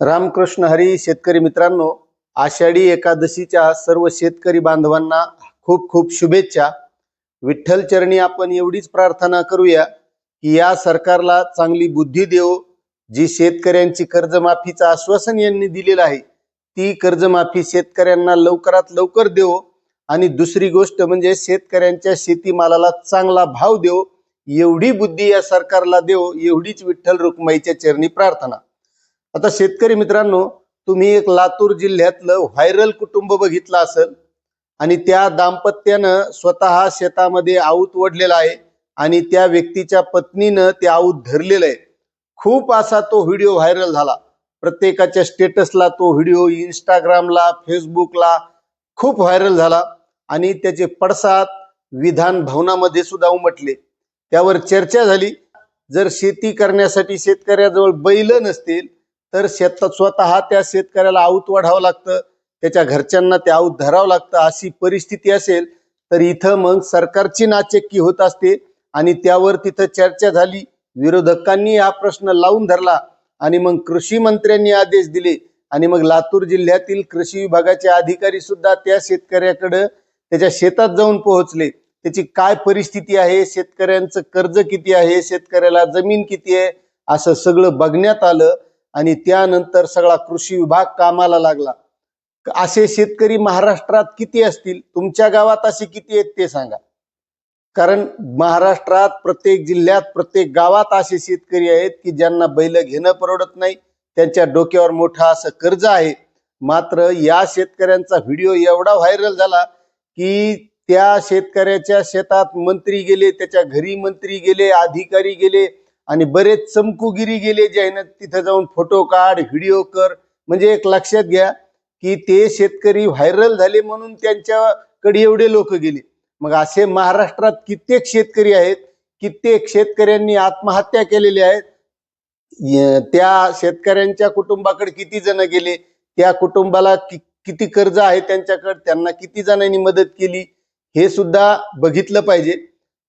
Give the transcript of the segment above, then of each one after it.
रामकृष्ण हरी शेतकरी मित्रांनो आषाढी एकादशीच्या सर्व शेतकरी बांधवांना खूप खूप शुभेच्छा. विठ्ठल चरणी आपण एवढीच प्रार्थना करूया की या सरकारला चांगली बुद्धी देव जी शेतकऱ्यांची कर्जमाफीचं आश्वासन यांनी दिलेलं आहे ती कर्जमाफी शेतकऱ्यांना लवकरात लवकर देव. आणि दुसरी गोष्ट म्हणजे शेतकऱ्यांच्या शेतीमालाला चांगला भाव देव एवढी बुद्धी या सरकारला देव एवढीच विठ्ठल रुक्माईच्या चरणी प्रार्थना. आता शेतकरी मित्रांनो तुम्ही एक लातूर जिल्ह्यातलं व्हायरल कुटुंब बघितलं असेल आणि त्या दाम्पत्यानं स्वतः शेतामध्ये आऊत ओढलेला आहे आणि त्या व्यक्तीच्या पत्नीनं ते आऊत धरलेलं आहे. खूप असा तो व्हिडिओ व्हायरल झाला. प्रत्येकाच्या स्टेटसला तो व्हिडिओ इंस्टाग्रामला फेसबुकला खूप व्हायरल झाला आणि त्याचे पडसाद विधान भवनामध्ये सुद्धा उमटले. त्यावर चर्चा झाली. जर शेती करण्यासाठी शेतकऱ्याजवळ बैल नसतील तर शेत स्वतः त्या शेतकऱ्याला आऊत वाढावं लागतं त्याच्या घरच्यांना ते आऊत धरावं लागतं अशी परिस्थिती असेल तर इथं मग सरकारची नाचक्की होत असते आणि त्यावर तिथं चर्चा झाली विरोधकांनी हा प्रश्न लावून धरला आणि मग कृषी मंत्र्यांनी आदेश दिले आणि मग लातूर जिल्ह्यातील कृषी विभागाचे अधिकारी सुद्धा त्या शेतकऱ्याकडं त्याच्या शेतात जाऊन पोहोचले. त्याची काय परिस्थिती आहे शेतकऱ्यांचं कर्ज किती आहे शेतकऱ्याला जमीन किती आहे असं सगळं बघण्यात आलं. आणि त्यानंतर सगळा कृषी विभाग कामाला लागला. असे शेतकरी महाराष्ट्रात किती असतील? तुमच्या गावात असे किती आहेत ते सांगा. कारण महाराष्ट्रात प्रत्येक जिल्ह्यात प्रत्येक गावात असे शेतकरी आहेत की ज्यांना बैल घेणं परवडत नाही त्यांच्या डोक्यावर मोठा असं कर्ज आहे. मात्र या शेतकऱ्यांचा व्हिडिओ एवढा व्हायरल झाला की त्या शेतकऱ्याच्या शेतात मंत्री गेले त्याच्या घरी मंत्री गेले अधिकारी गेले आणि बरेच चमकुगिरी गेले जे आहे ना तिथं जाऊन फोटो काढ व्हिडिओ कर. म्हणजे एक लक्षात घ्या की ते शेतकरी व्हायरल झाले म्हणून त्यांच्याकडे एवढे लोक गेले. मग असे महाराष्ट्रात कित्येक शेतकरी आहेत कित्येक शेतकऱ्यांनी आत्महत्या केलेल्या आहेत. त्या शेतकऱ्यांच्या कुटुंबाकडे किती जण गेले त्या कुटुंबाला कि- किती कर्ज आहे त्यांच्याकडे त्यांना किती जणांनी मदत केली हे सुद्धा बघितलं पाहिजे.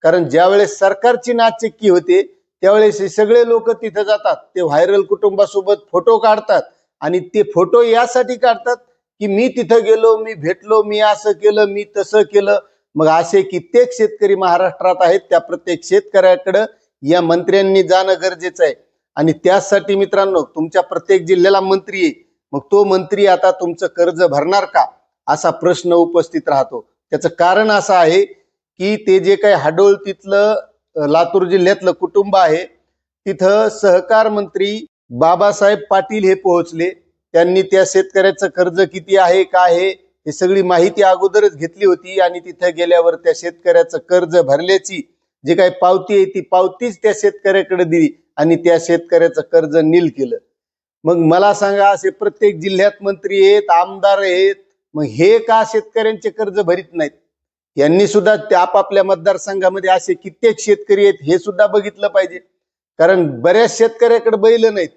कारण ज्यावेळेस सरकारची नाचक्की होते त्यावेळेस हे सगळे लोक तिथं जातात. ते व्हायरल कुटुंबासोबत फोटो काढतात आणि ते फोटो यासाठी काढतात की मी तिथं गेलो मी भेटलो मी असं केलं मी तसं केलं. मग असे कित्येक शेतकरी महाराष्ट्रात आहेत. त्या प्रत्येक शेतकऱ्याकडं या मंत्र्यांनी जाणं गरजेचं आहे. आणि त्यासाठी मित्रांनो तुमच्या प्रत्येक जिल्ह्याला मंत्री आहे. मग तो मंत्री आता तुमचं कर्ज भरणार का? असा प्रश्न उपस्थित राहतो. त्याचं कारण असं आहे की ते जे काही हाडोळ तिथलं लातूर जिल्ह्यातलं कुटुंब आहे. तिथं सहकार मंत्री बाबासाहेब पाटील हे पोहोचले. त्यांनी त्या शेतकऱ्याचं कर्ज किती आहे काय आहे हे सगळी माहिती अगोदरच घेतली होती आणि तिथे गेल्यावर त्या शेतकऱ्याचं कर्ज भरल्याची जी काही पावती आहे ती पावतीच त्या शेतकऱ्याकडे दिली आणि त्या शेतकऱ्याचं कर्ज नील केलं. मग मला सांगा असे प्रत्येक जिल्ह्यात मंत्री आहेत आमदार आहेत मग हे का शेतकऱ्यांचे कर्ज भरीत नाहीत? यांनी सुद्धा त्या आपापल्या मतदारसंघामध्ये असे कित्येक शेतकरी आहेत हे सुद्धा बघितलं पाहिजे. कारण बऱ्याच शेतकऱ्याकडे बैल नाहीत.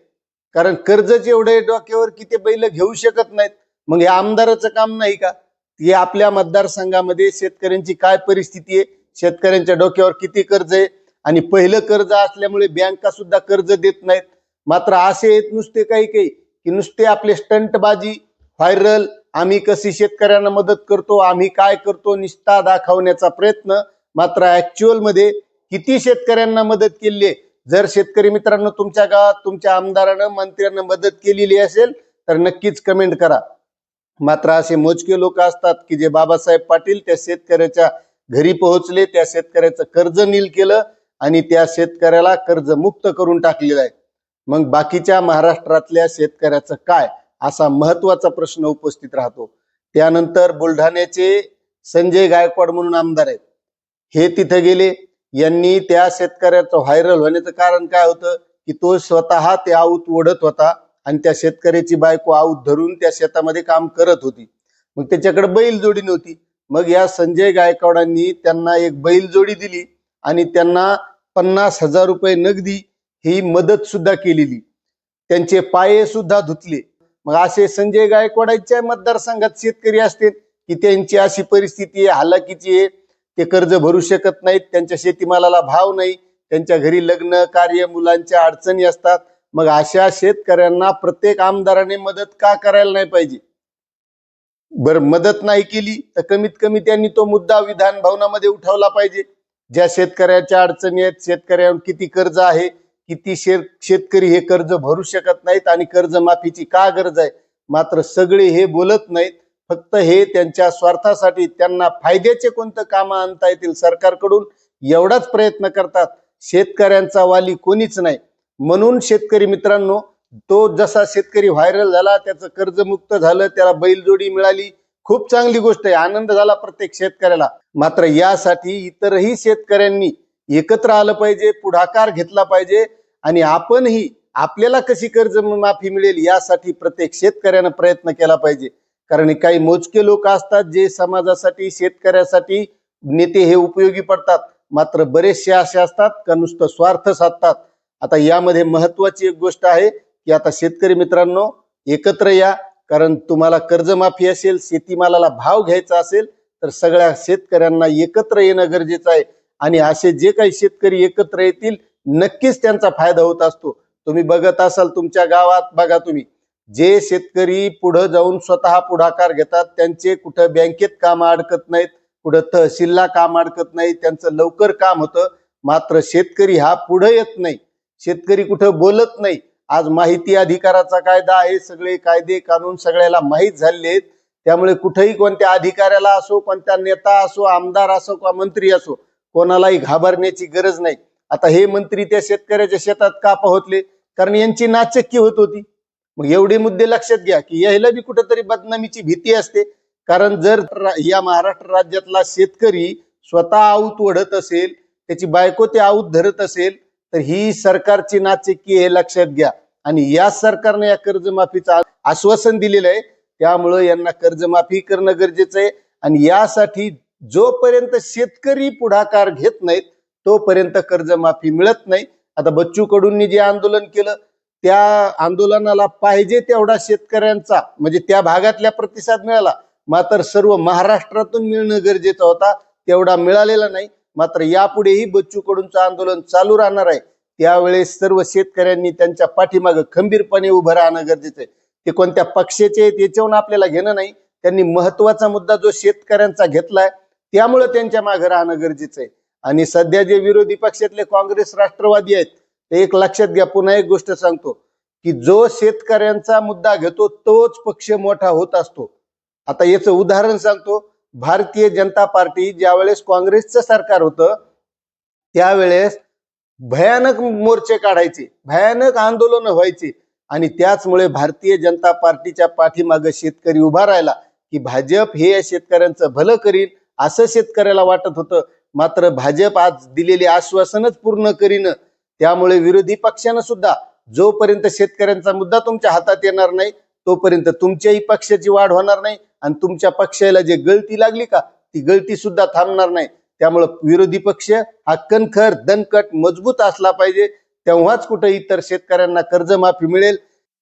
कारण कर्जच एवढे डोक्यावर की ते बैल घेऊ शकत नाहीत. मग हे आमदाराचं काम नाही का? हे आपल्या मतदारसंघामध्ये शेतकऱ्यांची काय परिस्थिती आहे? शेतकऱ्यांच्या डोक्यावर किती कर्ज आहे? आणि पहिलं कर्ज असल्यामुळे बँका सुद्धा कर्ज देत नाहीत. मात्र असे आहेत नुसते काही काही की नुसते आपले स्टंटबाजी व्हायरल आम्ही कशी शेतकऱ्यांना मदत करतो आम्ही काय करतो निष्ठा दाखवण्याचा प्रयत्न मात्र ऍक्च्युअलमध्ये किती शेतकऱ्यांना मदत केली आहे? जर शेतकरी मित्रांनो तुमच्या गावात तुमच्या आमदारानं मंत्र्यांना मदत केलेली असेल तर नक्कीच कमेंट करा. मात्र असे मोजके लोक असतात की जे बाबासाहेब पाटील त्या शेतकऱ्याच्या घरी पोहोचले त्या शेतकऱ्याचं कर्ज नील केलं आणि त्या शेतकऱ्याला कर्ज मुक्त करून टाकलेलं आहे. मग बाकीच्या महाराष्ट्रातल्या शेतकऱ्याचं काय? असा महत्त्वाचा प्रश्न उपस्थित राहतो. त्यानंतर बुलढाण्याचे संजय गायकवाड म्हणून आमदार आहेत. हे तिथे गेले. यांनी त्या शेतकऱ्याचं व्हायरल होण्याचं कारण काय होतं? की तो स्वतः ते आऊत ओढत होता आणि त्या शेतकऱ्याची बायको आऊत धरून त्या शेतामध्ये काम करत होती. मग त्याच्याकडे बैल जोडी नव्हती. मग या संजय गायकवाडांनी त्यांना एक बैल जोडी दिली आणि त्यांना पन्नास हजार रुपये नगदी ही मदत सुद्धा केलेली. त्यांचे पाये सुद्धा धुतले. मग असे संजय गायकवाडांच्या मतदारसंघात शेतकरी असतील की त्यांची अशी परिस्थिती आहे हालाकीची आहे. ते कर्ज भरू शकत नाहीत त्यांच्या शेतीमालाला भाव नाही त्यांच्या घरी लग्न कार्य मुलांच्या अडचणी असतात. मग अशा शेतकऱ्यांना प्रत्येक आमदाराने मदत का करायला नाही पाहिजे? बर मदत नाही केली तर कमीत कमी त्यांनी तो मुद्दा विधान भवनामध्ये उठवला पाहिजे. ज्या शेतकऱ्याच्या अडचणी आहेत शेतकऱ्यांवर किती कर्ज आहे किती शेत शेतकरी हे कर्ज भरू शकत नाहीत आणि कर्जमाफीची का गरज आहे? मात्र सगळे हे बोलत नाहीत. फक्त हे त्यांच्या स्वार्थासाठी त्यांना फायद्याचे कोणतं काम आणता येतील सरकारकडून? एवढाच प्रयत्न करतात. शेतकऱ्यांचा वाली कोणीच नाही. म्हणून शेतकरी मित्रांनो तो जसा शेतकरी व्हायरल झाला त्याचं कर्जमुक्त झालं त्याला बैलजोडी मिळाली. खूप चांगली गोष्ट आहे. आनंद झाला प्रत्येक शेतकऱ्याला. मात्र यासाठी इतरही शेतकऱ्यांनी एकत्र आलं पाहिजे पुढाकार घेतला पाहिजे आणि आपणही आपल्याला कशी कर्ज माफी मिळेल यासाठी प्रत्येक शेतकऱ्यानं प्रयत्न केला पाहिजे. कारण काही मोजके लोक असतात जे समाजासाठी शेतकऱ्यासाठी नेते हे उपयोगी पडतात. मात्र बरेचसे असे असतात का नुसतं स्वार्थ साधतात. आता यामध्ये महत्वाची एक गोष्ट आहे की आता शेतकरी मित्रांनो एकत्र या. कारण तुम्हाला कर्जमाफी असेल शेतीमालाला भाव घ्यायचा असेल तर सगळ्या शेतकऱ्यांना एकत्र येणं गरजेचं आहे. आणि असे जे काही शेतकरी एकत्र येतील नक्कीच त्यांचा फायदा होत असतो. तुम्ही बघत असाल तुमच्या गावात बघा तुम्ही. जे शेतकरी पुढे जाऊन स्वतः पुढाकार घेतात त्यांचे कुठं बँकेत काम अडकत नाहीत कुठं तहसीलला काम अडकत नाही त्यांचं लवकर काम होतं. मात्र शेतकरी हा पुढे येत नाही. शेतकरी कुठं बोलत नाही. आज माहिती अधिकाराचा कायदा आहे सगळे कायदे कानून सगळ्याला माहीत झालेले आहेत. त्यामुळे कुठेही कोणत्या अधिकाऱ्याला असो कोणत्या नेता असो आमदार असो किंवा मंत्री असो कोणालाही घाबरण्याची गरज नाही. आता हे मंत्री त्या शेतकऱ्याच्या शेतात का पोहोचले? कारण यांची नाचक्की होत होती. मग एवढे मुद्दे लक्षात घ्या की यायला बी कुठेतरी बदनामीची भीती असते. कारण जर या महाराष्ट्र राज्यातला शेतकरी स्वतः आऊत ओढत असेल त्याची बायको ते आऊत धरत असेल तर ही सरकारची नाचक्की हे लक्षात घ्या. आणि या सरकारने या कर्जमाफीचं आश्वासन दिलेलं आहे. त्यामुळं यांना कर्जमाफी करणं गरजेचं आहे. आणि यासाठी जोपर्यंत शेतकरी पुढाकार घेत नाहीत तोपर्यंत कर्जमाफी मिळत नाही. आता बच्चू कडूंनी जे आंदोलन केलं त्या आंदोलनाला पाहिजे तेवढा शेतकऱ्यांचा म्हणजे त्या भागातल्या प्रतिसाद मिळाला. मात्र सर्व महाराष्ट्रातून मिळणं गरजेचं होता तेवढा मिळालेला नाही. मात्र यापुढेही बच्चू कडूंचं आंदोलन चालू राहणार आहे. त्यावेळेस सर्व शेतकऱ्यांनी त्यांच्या पाठीमागं खंबीरपणे उभं राहणं गरजेचं आहे. ते कोणत्या पक्षाचे आहेत याच्यावरून आपल्याला घेणं नाही. त्यांनी महत्त्वाचा मुद्दा जो शेतकऱ्यांचा घेतलाय त्यामुळे त्यांच्या मागे राहणं गरजेचं आहे. आणि सध्या जे विरोधी पक्षातले काँग्रेस राष्ट्रवादी आहेत ते एक लक्षात घ्या पुन्हा एक गोष्ट सांगतो की जो शेतकऱ्यांचा मुद्दा घेतो तोच पक्ष मोठा होत असतो. आता याचं उदाहरण सांगतो भारतीय जनता पार्टी ज्यावेळेस काँग्रेसचं सरकार होतं त्यावेळेस भयानक मोर्चे काढायचे भयानक आंदोलन व्हायचे आणि त्याचमुळे भारतीय जनता पार्टीच्या पाठीमागे शेतकरी उभा राहिला की भाजप हे या शेतकऱ्यांचं भलं करील असं शेतकऱ्याला वाटत होतं. मात्र भाजप आज दिलेली आश्वासनच पूर्ण करीन. त्यामुळे विरोधी पक्षानं सुद्धा जोपर्यंत शेतकऱ्यांचा मुद्दा तुमच्या हातात येणार नाही तोपर्यंत तुमच्याही पक्षाची वाढ होणार नाही आणि तुमच्या पक्षाला जे गळती लागली का ती गळती सुद्धा थांबणार नाही. त्यामुळं विरोधी पक्ष हा कणखर दणकट मजबूत असला पाहिजे. तेव्हाच कुठे इतर शेतकऱ्यांना कर्जमाफी मिळेल.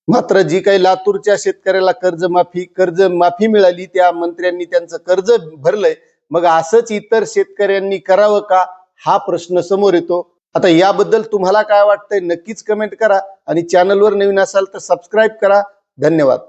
मात्र जी काही लातूरच्या शेतकऱ्याला कर्जमाफी कर्ज माफी मिळाली त्या मंत्र्यांनी त्यांचं कर्ज भरलंय. मग असंच इतर शेतकऱ्यांनी करावं का? हा प्रश्न समोर येतो. आता याबद्दल तुम्हाला काय वाटतंय नक्कीच कमेंट करा आणि चॅनलवर नवीन असाल तर सबस्क्राईब करा. धन्यवाद.